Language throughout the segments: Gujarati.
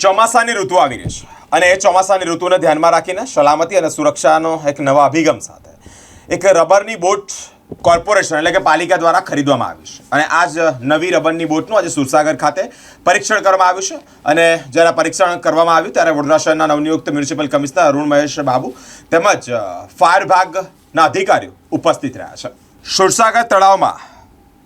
ચોમાસાની ઋતુ આવી રહી છે. અને એ ચોમાસાની ઋતુને ધ્યાનમાં રાખીને સલામતી અને સુરક્ષાનો એક નવા અભિગમ સાથે એક રબરની બોટ કોર્પોરેશન એટલે કે પાલિકા દ્વારા ખરીદવામાં આવી છે. અને આ જ નવી રબરની બોટનું આજે સુરસાગર ખાતે પરીક્ષણ કરવામાં આવ્યું છે. અને જ્યારે પરીક્ષણ કરવામાં આવ્યું ત્યારે વડોદરા શહેરના નવનિયુક્ત મ્યુનિસિપલ કમિશનર અરુણ મહેશ બાબુ તેમજ ફાયર વિભાગના અધિકારીઓ ઉપસ્થિત રહ્યા છે. સુરસાગર તળાવમાં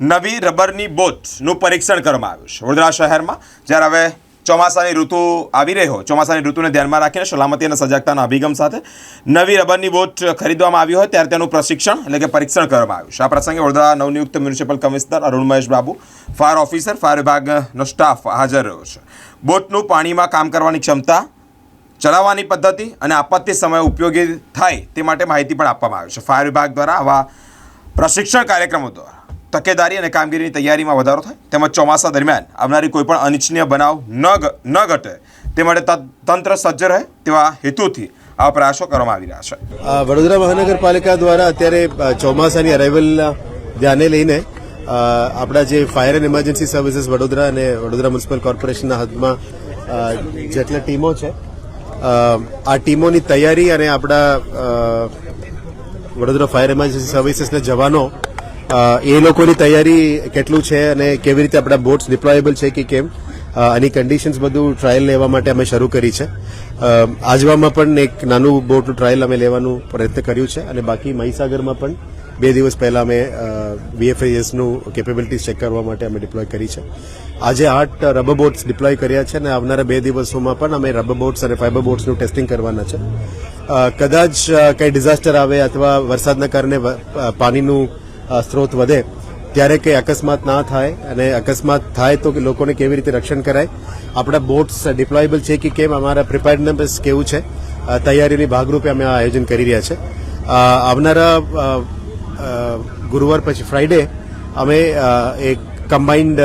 નવી રબરની બોટનું પરીક્ષણ કરવામાં આવ્યું છે. વડોદરા શહેરમાં જ્યારે હવે ચોમાસાની ઋતુ આવી રહી હોય, ચોમાસાની ઋતુને ધ્યાનમાં રાખીને સલામતી અને સજાગતાના અભિગમ સાથે નવી રબરની બોટ ખરીદવામાં આવી હોય, ત્યારે તેનું પ્રશિક્ષણ એટલે કે પરીક્ષણ કરવામાં આવ્યું છે. આ પ્રસંગે વડોદરા નવનિયુક્ત municipal commissioner Arun Mahesh Babu fire officer, fire વિભાગનો સ્ટાફ હાજર રહ્યો છે. બોટનું પાણીમાં કામ કરવાની ક્ષમતા, ચલાવવાની પદ્ધતિ અને આપત્તિ સમયે ઉપયોગી થાય તે માટે માહિતી પણ આપવામાં આવી છે. ફાયર વિભાગ દ્વારા આવા પ્રશિક્ષણ કાર્યક્રમો દ્વારા. તકેદારી અને કામગીરીની તૈયારીમાં વધારો થાય? તેમજ ચોમાસા દરમિયાન આવનારી કોઈપણ અનિચ્છનીય બનાવ ન ન ઘટે, તે માટે તંત્ર સજ્જ રહે તેવા હેતુથી આ પ્રયાસો કરવામાં આવી રહ્યા છે. વડોદરા મહાનગરપાલિકા દ્વારા અત્યારે ચોમાસાની અરાઇવલના ધ્યાને લઈને આપણા જે fire and emergency services Vadodara અને વડોદરા મ્યુનિસિપલ કોર્પોરેશનના હાથમાં જેટલી ટીમો છે આ ટીમોની તૈયારી અને આપણા વડોદરા ફાયર ઇમરજન્સી સર્વિસીસના જવાનો એ લોકોની તૈયારી કેટલું છે અને કેવી રીતે આપણા બોટ્સ ડિપ્લોયેબલ છે કે કેમ? આની કન્ડિશન્સ બધું ટ્રાયલ લેવા માટે અમે શરૂ કરી છે. આજવામાં પણ એક નાનું બોટનું ટ્રાયલ અમે લેવાનું પ્રયત્ન કર્યું છે અને બાકી મહીસાગરમાં પણ બે દિવસ પહેલા અમે વીએફએસનું કેપેબિલિટીઝ ચેક કરવા માટે અમે ડિપ્લોય કરી છે. આજે આઠ રબર બોટ્સ ડિપ્લોય કર્યા છે અને આવનારા બે દિવસોમાં પણ અમે રબર બોટ્સ અને ફાઇબર બોટ્સનું ટેસ્ટિંગ કરવાના છે. કદાચ કંઈ ડિઝાસ્ટર આવે અથવા વરસાદના કારણે પાણીનું સ્ત્રોત વધે ત્યારે કંઈ અકસ્માત ના થાય અને અકસ્માત થાય તો લોકોને કેવી રીતે રક્ષણ કરાય? આપણા બોટ્સ ડિપ્લોયેબલ છે કે કેમ? અમારા પ્રિપેરનેસ કેવું છે? તૈયારીની ભાગરૂપે અમે આ આયોજન કરી રહ્યા છે. આવનારા ગુરુવાર પછી ફ્રાઇડે અમે એક કમ્બાઇન્ડ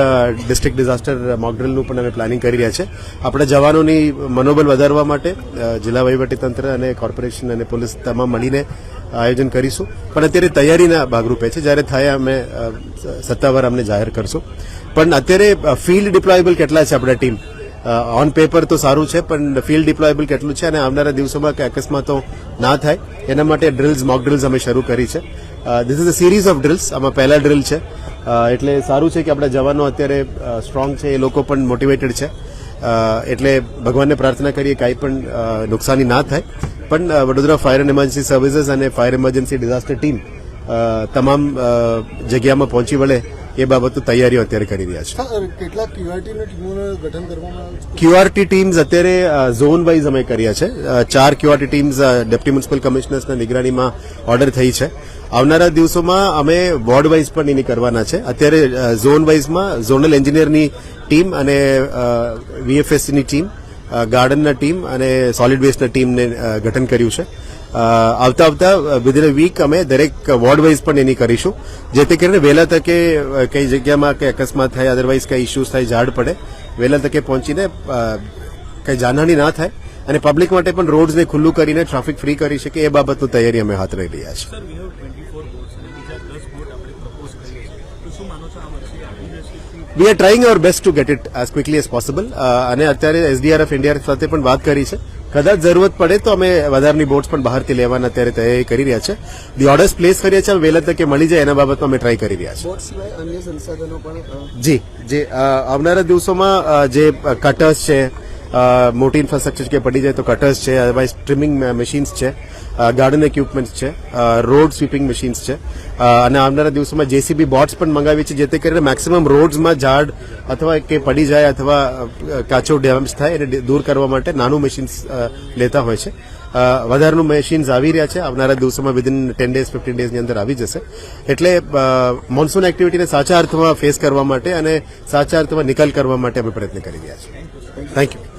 ડિસ્ટ્રિક્ટ ડિઝાસ્ટર મોકડ્રિલનું પણ અમે પ્લાનિંગ કરી રહ્યા છે. આપણા જવાનોની મનોબળ વધારવા માટે જિલ્લા વહીવટીતંત્ર અને કોર્પોરેશન અને પોલીસ તમામ મળીને આયોજન કરીશું. પણ અત્યારે તૈયારીના ભાગરૂપે છે. જ્યારે થાય અમે સત્તાવાર અમને જાહેર કરશું. પણ અત્યારે ફિલ્ડ ડિપ્લોયેબલ કેટલા છે આપણા ટીમ ઓન પેપર તો સારું છે, પણ ફિલ્ડ ડિપ્લોયેબલ કેટલું છે અને આવનારા દિવસોમાં કે અકસ્માતો ના થાય. એના માટે ડ્રિલ્સ મોક ડ્રિલ્સ અમે શરૂ કરી છે. This is a series of drills આમાં પહેલા ડ્રિલ છે. એટલે સારું છે કે આપણા જવાનો અત્યારે સ્ટ્રોંગ છે, એ લોકો પણ મોટિવેટેડ છે. એટલે ભગવાનને પ્રાર્થના કરીએ કાંઈ પણ નુકસાની ના થાય. પણ Vadodara fire and emergency services અને ફાયર ઇમરજન્સી ડિઝાસ્ટર ટીમ તમામ જગ્યામાં પહોંચી વળે એ બાબતની તૈયારીઓ અત્યારે કરી રહ્યા છે. સર કેટલાક ટીમોનું ગઠન કરવામાં ક્યુઆરટી ટીમ્સ અત્યારે ઝોન વાઇઝ અમે કર્યા છે. ચાર ક્યુઆરટી ટીમ્સ ડેપ્ટી મ્યુનિસિપલ કમિશનર્સના નિગરાણીમાં ઓર્ડર થઈ છે. આવનારા દિવસોમાં અમે વોર્ડ વાઇઝ પણ એની કરવાના છે. અત્યારે ઝોન વાઇઝમાં ઝોનલ એન્જિનિયરની ટીમ અને વીએફએસસીની ટીમ ગાર્ડનના ટીમ અને સોલિડ વેસ્ટના ટીમને ગઠન કર્યું છે. આવતા આવતા વિધિન અ વીક અમે દરેક વોર્ડ વાઇઝ પણ એની કરીશું. જેથી કરીને વહેલા તકે કઈ જગ્યામાં કઈ અકસ્માત થાય અદરવાઇઝ કઈ ઇસ્યુઝ થાય, ઝાડ પડે, વહેલા તકે પહોંચીને કઈ જાનહાની ના થાય. અને પબ્લિક માટે પણ રોડ્સને ખુલ્લું કરીને ટ્રાફિક ફ્રી કરી શકે એ બાબતની તૈયારી અમે હાથ રહી રહ્યા છીએ. We are trying our best to get it as quickly as possible અને અત્યારે એસડીઆરએફ એનડીઆરએફ સાથે પણ વાત કરી છે. કદાચ જરૂરત પડે તો અમે વધારની બોટ્સ પણ બહારથી લેવાના અત્યારે તૈયારી કરી રહ્યા છે. ધી ઓર્ડર્સ પ્લેસ કરીએ છીએ વહેલા તકે મળી જાય એના બાબતમાં અમે ટ્રાય કરી રહ્યા છીએ. જી જે આવનારા દિવસોમાં જે કટર્સ છે મોટી ઇન્ફ્રાસ્ટ્રક્ચર કે પડી જાય તો કટર્સ છે અદરવાઇઝ ટ્રીમિંગ મશીન્સ છે ગાર્ડન ઇક્વિપમેન્ટ્સ છે રોડ સ્વીપિંગ મશીન્સ છે અને આવનારા દિવસોમાં જેસીબી બોટ્સ પણ મંગાવી છે જેથી કરીને મેક્સિમમ રોડ્સમાં ઝાડ અથવા કે પડી જાય અથવા કાચો ડેમેજ થાય એને દૂર કરવા માટે નાનું મશીન્સ લેતા હોય છે. વધારાનું મશીન્સ આવી રહ્યા છે, આવનારા દિવસોમાં વિધિન ટેન ડેઝ ફિફ્ટીન ડેઝની અંદર આવી જશે. એટલે મોન્સૂન એક્ટિવિટીને સાચા અર્થમાં ફેસ કરવા માટે અને સાચા અર્થમાં નિકાલ કરવા માટે અમે પ્રયત્ન કરી રહ્યા છીએ. Thank you